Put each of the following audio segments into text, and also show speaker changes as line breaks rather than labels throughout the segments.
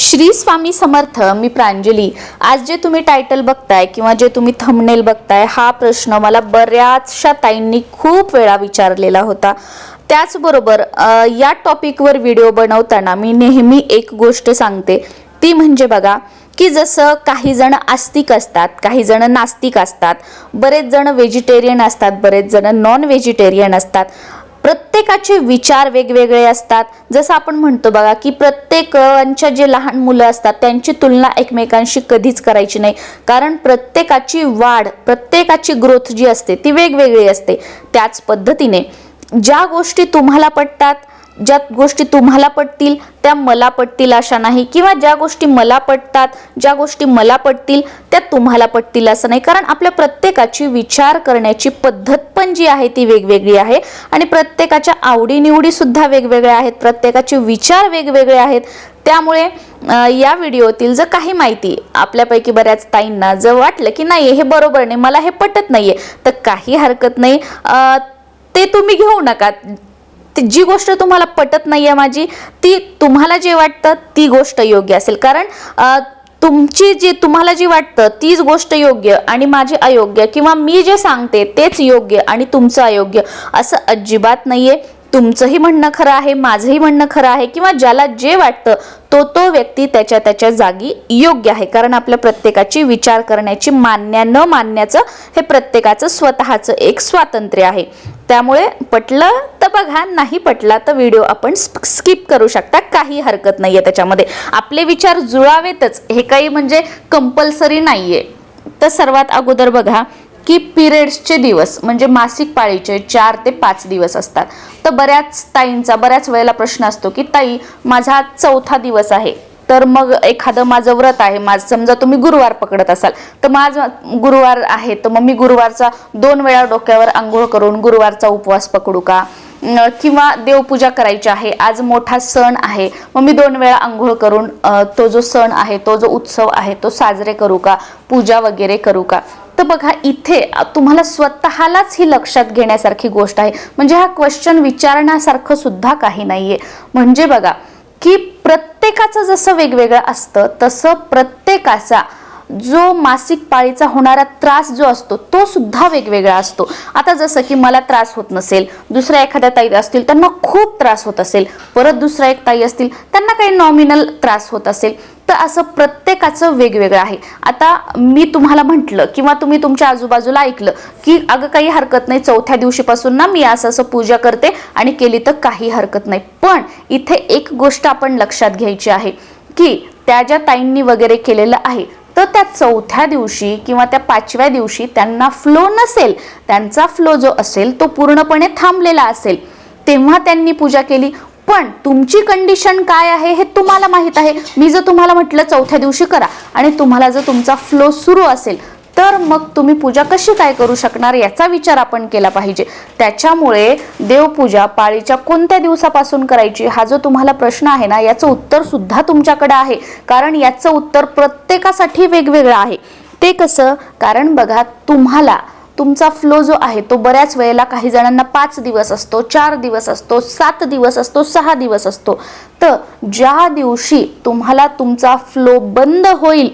श्री स्वामी समर्थ मी प्रांजली. आज जे तुम्ही टायटल बघताय किंवा जे तुम्ही थंबनेल बघताय हा प्रश्न मला बऱ्याचशा ताईंनी खूप वेळा विचारलेला होता. त्याचबरोबर या टॉपिकवर व्हिडिओ बनवताना मी नेहमी एक गोष्ट सांगते. ती म्हणजे बघा की जसं काही जण आस्तिक असतात काही जण नास्तिक असतात बरेच जण व्हेजिटेरियन असतात बरेच जण नॉन व्हेजिटेरियन असतात. प्रत्येकाचे विचार वेगवेगळे असतात. जसं आपण म्हणतो बघा की प्रत्येकांच्या जे लहान मुलं असतात त्यांची तुलना एकमेकांशी कधीच करायची नाही. कारण प्रत्येकाची वाढ प्रत्येकाची ग्रोथ जी असते ती वेगवेगळी असते. त्याच पद्धतीने ज्या गोष्टी तुम्हाला पटतात ज्या गोष्टी तुम्हाला पटतील त्या मला पटतील अशा नाही. किंवा ज्या गोष्टी मला पटतात ज्या गोष्टी मला पटतील त्या तुम्हाला पटतील असं नाही. कारण आपल्या प्रत्येकाची विचार करण्याची पद्धत पण जी आहे ती वेगवेगळी आहे. आणि प्रत्येकाच्या आवडीनिवडी सुद्धा वेगवेगळ्या आहेत. प्रत्येकाचे विचार वेगवेगळे आहेत. त्यामुळे या व्हिडिओतील जर काही माहिती आपल्यापैकी बऱ्याच ताईंना जर वाटलं की नाही हे बरोबर नाही मला हे पटत नाहीये तर काही हरकत नाही. ते तुम्ही घेऊ नका. जी गोष्ट तुम्हाला पटत नाहीये माझी ती तुम्हाला जे वाटतं ती गोष्ट योग्य असेल. कारण तुमची जी तुम्हाला जी वाटतं तीच गोष्ट योग्य आणि माझी अयोग्य किंवा मी जे सांगते तेच योग्य आणि तुमचं अयोग्य असं अजिबात नाहीये. तुमचंही म्हणणं खरं आहे माझंही म्हणणं खरं आहे किंवा ज्याला जे वाटतं तो तो व्यक्ती त्याच्या त्याच्या जागी योग्य आहे. कारण आपल्या प्रत्येकाची विचार करण्याची मान्य न मानण्याचं हे प्रत्येकाचं स्वतःचं एक स्वातंत्र्य आहे. त्यामुळे पटलं तर बघा नाही पटला तर व्हिडिओ आपण स्किप करू शकता काही हरकत नाही आहे त्याच्यामध्ये. आपले विचार जुळावेतच हे काही म्हणजे कंपल्सरी नाही आहे तर सर्वात अगोदर बघा की पिरियड्सचे दिवस म्हणजे मासिक पाळीचे चार ते पाच दिवस असतात. तर बऱ्याच ताईंचा बऱ्याच वेळेला प्रश्न असतो की ताई माझा चौथा दिवस आहे. तर मग एखादं माझं व्रत आहे माझं समजा तुम्ही गुरुवार पकडत असाल तर माझं गुरुवार आहे तर मग मी गुरुवारचा दोन वेळा डोक्यावर आंघोळ करून गुरुवारचा उपवास पकडू का? किंवा देवपूजा करायची आहे आज मोठा सण आहे मग मी दोन वेळा आंघोळ करून तो जो सण आहे तो जो उत्सव आहे तो साजरे करू का? पूजा वगैरे करू का? तर बघा इथे तुम्हाला स्वतःलाच ही लक्षात घेण्यासारखी गोष्ट आहे. म्हणजे हा क्वेश्चन विचारण्यासारखं सुद्धा काही नाहीये. म्हणजे बघा की प्रत्येकाचं जसं वेगवेगळं असतं तसं प्रत्येकाचा जो मासिक पाळीचा होणारा त्रास जो असतो तो सुद्धा वेगवेगळा असतो. आता जसं की मला त्रास होत नसेल दुसऱ्या एखाद्या ताई असतील त्यांना खूप त्रास होत असेल परत दुसऱ्या एक ताई असतील त्यांना काही नॉमिनल त्रास होत असेल तर असं प्रत्येकाचं वेगवेगळं आहे. आता मी तुम्हाला म्हटलं किंवा तुम्ही तुमच्या आजूबाजूला ऐकलं की अगं काही हरकत नाही चौथ्या दिवशीपासून ना मी असं असं पूजा करते आणि केली तर काही हरकत नाही. पण इथे एक गोष्ट आपण लक्षात घ्यायची आहे की त्या ज्या ताईंनी वगैरे केलेलं आहे तर त्या चौथ्या दिवशी किंवा त्या पाचव्या दिवशी त्यांना फ्लो नसेल त्यांचा फ्लो जो असेल तो पूर्णपणे थांबलेला असेल. तेव्हा त्यांनी पूजा केली. पण तुमची कंडिशन काय आहे हे तुम्हाला माहीत आहे. मी जर तुम्हाला म्हटलं चौथ्या दिवशी करा आणि तुम्हाला जर तुमचा फ्लो सुरू असेल तर मग तुम्ही पूजा कशी काय करू शकणार याचा विचार आपण केला पाहिजे. त्याच्यामुळे देवपूजा पाळीच्या कोणत्या दिवसापासून करायची हा जो तुम्हाला प्रश्न आहे ना याचं उत्तर सुद्धा तुमच्याकडे आहे. कारण याचं उत्तर प्रत्येकासाठी वेगवेगळं आहे. ते कसं? कारण बघा तुम्हाला तुमचा फ्लो जो आहे तो बऱ्याच वेळेला काही जणांना पाच दिवस असतो चार दिवस असतो सात दिवस असतो सहा दिवस असतो. तर ज्या दिवशी तुम्हाला तुमचा फ्लो बंद होईल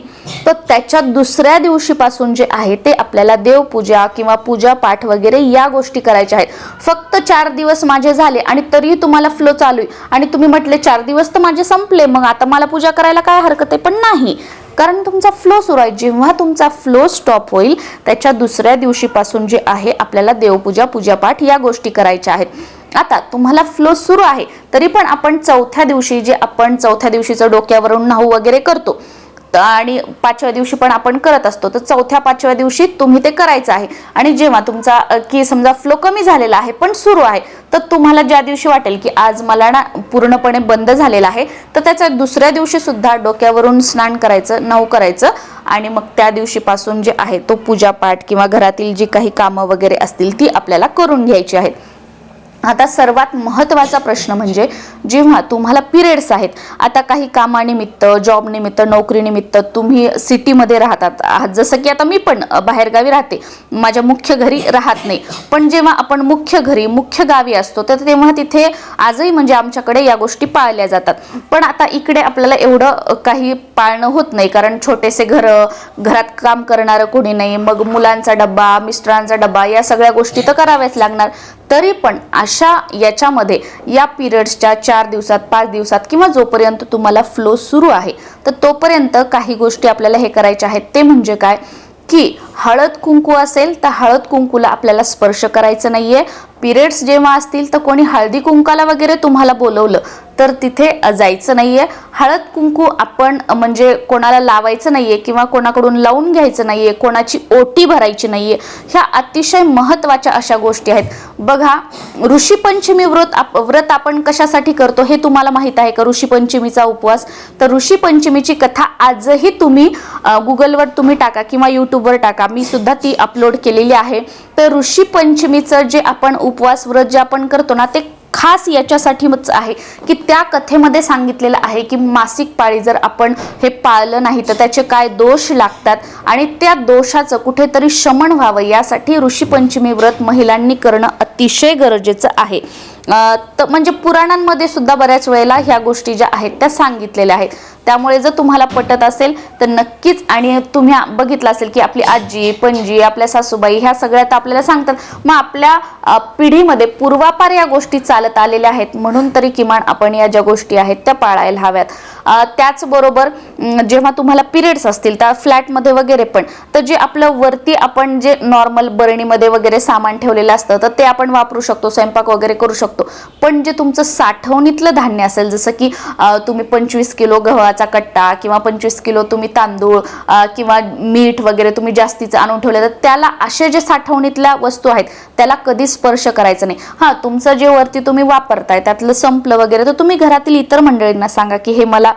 तर त्याच्या दुसऱ्या दिवशीपासून जे आहे ते आपल्याला देवपूजा किंवा पूजा पाठ वगैरे या गोष्टी करायच्या आहेत. फक्त चार दिवस माझे झाले आणि तरीही तुम्हाला फ्लो चालू आहे. आणि तुम्ही म्हटले चार दिवस तर माझे संपले मग आता मला पूजा करायला काय हरकत आहे? पण नाही. कारण तुमचा फ्लो सुरू आहे. जेव्हा तुमचा फ्लो स्टॉप होईल त्याच्या दुसऱ्या दिवशीपासून जे आहे आपल्याला देवपूजा पूजापाठ या गोष्टी करायच्या आहेत. आता तुम्हाला फ्लो सुरू आहे तरी पण आपण चौथ्या दिवशी जे आपण चौथ्या दिवशीचं डोक्यावरून नाहू वगैरे करतो आणि पाचव्या दिवशी पण आपण करत असतो. तर चौथ्या पाचव्या दिवशी तुम्ही ते करायचं आहे. आणि जेव्हा तुमचा की समजा फ्लो कमी झालेला आहे पण सुरू आहे तर तुम्हाला ज्या दिवशी वाटेल की आज मला ना पूर्णपणे बंद झालेला आहे तर त्याच्या दुसऱ्या दिवशी सुद्धा डोक्यावरून स्नान करायचं नऊ करायचं. आणि मग त्या दिवशीपासून जे आहे तो पूजापाठ किंवा घरातील जी काही कामं वगैरे असतील ती आपल्याला करून घ्यायची आहेत. आता सर्वात महत्त्वाचा प्रश्न म्हणजे जेव्हा तुम्हाला पिरियड्स आहेत आता काही कामानिमित्त जॉबनिमित्त नोकरीनिमित्त तुम्ही सिटीमध्ये राहतात. आहात जसं की आता मी पण बाहेरगावी राहते. माझ्या मुख्य घरी राहत नाही. पण जेव्हा आपण मुख्य घरी मुख्य गावी असतो तर तेव्हा तिथे आजही म्हणजे आमच्याकडे या गोष्टी पाळल्या जातात. पण आता इकडे आपल्याला एवढं काही पाळणं होत नाही. कारण छोटेसे घर घरात काम करणारं कोणी नाही. मग मुलांचा डब्बा मिस्टरांचा डब्बा या सगळ्या गोष्टी तर कराव्याच लागणार. तरी पण अशा याच्यामध्ये या पिरियड्सच्या चार दिवसात पाच दिवसात किंवा जोपर्यंत तुम्हाला फ्लो सुरू आहे तर तोपर्यंत काही गोष्टी आपल्याला हे करायच्या आहेत. ते म्हणजे काय? की हळद कुंकू असेल तर हळद कुंकूला आपल्याला स्पर्श करायचं नाहीये. पिरियड्स जेव्हा असतील तर कोणी हळदी कुंकाला वगैरे तुम्हाला बोलवलं तर तिथे जायचं जायचं नाहीये. हळद कुंकू आपण म्हणजे कोणाला लावायचं नाहीये किंवा कोणाकडून लावून घ्यायचं नाहीये कोणाची ओटी भरायची नाहीये ह्या अतिशय महत्त्वाच्या अशा गोष्टी आहेत. बघा ऋषीपंचमी व्रत आप व्रत आपण कशासाठी करतो हे तुम्हाला माहीत आहे का? ऋषीपंचमीचा उपवास. तर ऋषीपंचमीची कथा आजही तुम्ही गुगलवर तुम्ही टाका किंवा यूट्यूबवर टाका. मी सुद्धा ती अपलोड केलेली आहे. तर ऋषीपंचमीचं जे आपण उप उपवास व्रत जे आपण करतो ना ते खास याच्यासाठीच आहे. की त्या कथेमध्ये सांगितलेलं आहे की मासिक पाळी जर आपण हे पाळलं नाही तर त्याचे काय दोष लागतात? आणि त्या दोषाचं कुठेतरी शमन व्हावं यासाठी ऋषीपंचमी व्रत महिलांनी करणं अतिशय गरजेचं आहे. तर म्हणजे पुराणांमध्ये सुद्धा बऱ्याच वेळेला ह्या गोष्टी ज्या आहेत त्या सांगितलेल्या आहेत. त्यामुळे जर तुम्हाला पटत असेल तर नक्कीच आणि तुम्ही बघितलं असेल की आपली आजी पणजी आपल्या सासूबाई ह्या सगळ्या तर आपल्याला सांगतात. मग आपल्या पिढीमध्ये पूर्वापार या गोष्टी चालत आलेल्या आहेत म्हणून तरी किमान आपण या ज्या गोष्टी आहेत त्या पाळायला हव्यात. त्याचबरोबर जेव्हा तुम्हाला पिरियड्स असतील त्या फ्लॅटमध्ये वगैरे पण तर जे आपलं वरती आपण जे नॉर्मल बरणीमध्ये वगैरे सामान ठेवलेलं असतं तर ते आपण वापरू शकतो स्वयंपाक वगैरे करू शकतो. पण जे तुमचं साठवणीतलं धान्य असेल जसं की तुम्ही पंचवीस किलो गव्हाचा कट्टा किंवा पंचवीस किलो तुम्ही तांदूळ किंवा मीठ वगैरे तुम्ही जास्तीचं आणून ठेवलं तर त्याला असे जे साठवणीतल्या वस्तू आहेत त्याला कधी स्पर्श करायचं नाही. हां तुमचं जे वरती तुम्ही वापरताय त्यातलं संपलं वगैरे तर तुम्ही घरातील इतर मंडळींना सांगा की हे मला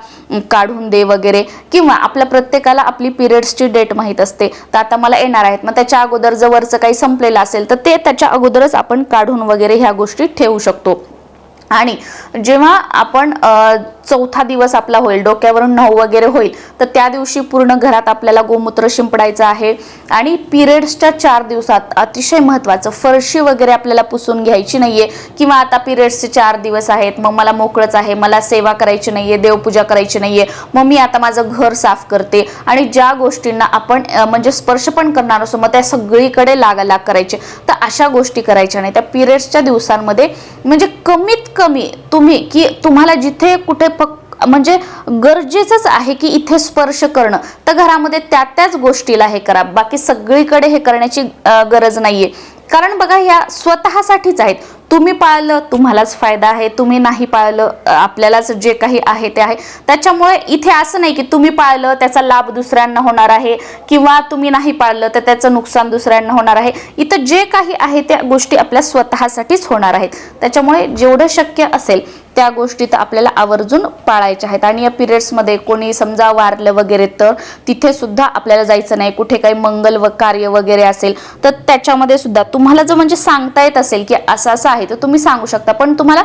काढून दे वगैरे किंवा आपल्या प्रत्येकाला आपली पिरियड्सची डेट माहीत असते. तर आता मला येणार आहेत. मग त्याच्या अगोदर जर वरचं काही संपलेलं असेल तर ते त्याच्या अगोदरच आपण काढून वगैरे ह्या गोष्टी ठेवू शकतो. आणि जेव्हा आपण चौथा दिवस आपला होईल डोक्यावरून नऊ वगैरे होईल. तर त्या दिवशी पूर्ण घरात आपल्याला गोमूत्र शिंपडायचं आहे. आणि पिरियड्सच्या चार दिवसात अतिशय महत्त्वाचं फरशी वगैरे आपल्याला पुसून घ्यायची नाहीये. किंवा आता पिरियड्सचे चार दिवस आहेत मग मला मोकळंच आहे मला सेवा करायची नाहीये देवपूजा करायची नाहीये. मग मी आता माझं घर साफ करते. आणि ज्या गोष्टींना आपण म्हणजे स्पर्श पण करणार असो मग त्या सगळीकडे लागालाग करायचे. तर अशा गोष्टी करायच्या नाही. त्या पिरियड्सच्या दिवसांमध्ये म्हणजे कमीत कमी तुम्ही की तुम्हाला जिथे कुठे फक्त म्हणजे गरजेचंच आहे की इथे स्पर्श करणं. तर घरामध्ये त्या त्याच गोष्टीला हे करा. बाकी सगळीकडे हे करण्याची गरज नाहीये. कारण बघा ह्या स्वतःसाठीच आहेत. तुम्ही पाळलं तुम्हालाच फायदा आहे. तुम्ही नाही पाळलं आपल्यालाच जे काही आहे ते आहे. त्याच्यामुळे इथे असं नाही की तुम्ही पाळलं त्याचा लाभ दुसऱ्यांना होणार आहे. किंवा तुम्ही नाही पाळलं तर त्याचं नुकसान दुसऱ्यांना होणार आहे. इथं जे काही आहे त्या गोष्टी आपल्या स्वतःसाठीच होणार आहेत. त्याच्यामुळे जेवढं शक्य असेल त्या गोष्टी तर आपल्याला आवर्जून पाळायच्या आहेत. आणि या पिरियड्समध्ये कोणी समजा वारलं वगैरे तर तिथे सुद्धा आपल्याला जायचं नाही. कुठे काही मंगल व कार्य वगैरे असेल तर त्याच्यामध्ये सुद्धा तुम्हाला जर म्हणजे सांगता येत असेल की असं असं आहे तर तुम्ही सांगू शकता. पण तुम्हाला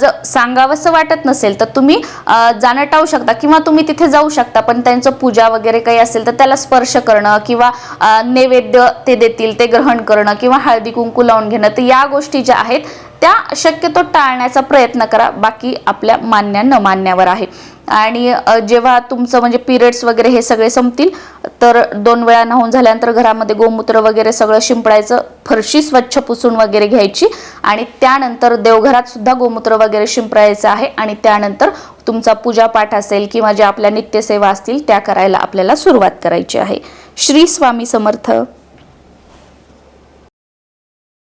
जर सांगावंसं वाटत नसेल तर तुम्ही जाणं टाळू शकता किंवा तुम्ही तिथे जाऊ शकता. पण त्यांचं पूजा वगैरे काही असेल तर त्याला स्पर्श करणं किंवा नैवेद्य ते देतील ते ग्रहण करणं किंवा हळदी कुंकू लावून घेणं तर या गोष्टी ज्या आहेत त्या शक्यतो टाळण्याचा प्रयत्न करा. बाकी आपल्या मान्या न मान्यावर आहे. आणि जेव्हा तुमचं म्हणजे पिरियड्स वगैरे हे सगळे संपतील तर दोन वेळा नाहून झाल्यानंतर घरामध्ये गोमूत्र वगैरे सगळं शिंपडायचं फरशी स्वच्छ पुसून वगैरे घ्यायची आणि त्यानंतर देवघरात सुद्धा गोमूत्र वगैरे शिंपडायचं आहे आणि त्यानंतर तुमचा पूजापाठ असेल किंवा ज्या आपल्या नित्यसेवा असतील त्या करायला आपल्याला सुरुवात करायची आहे. श्री स्वामी समर्थ.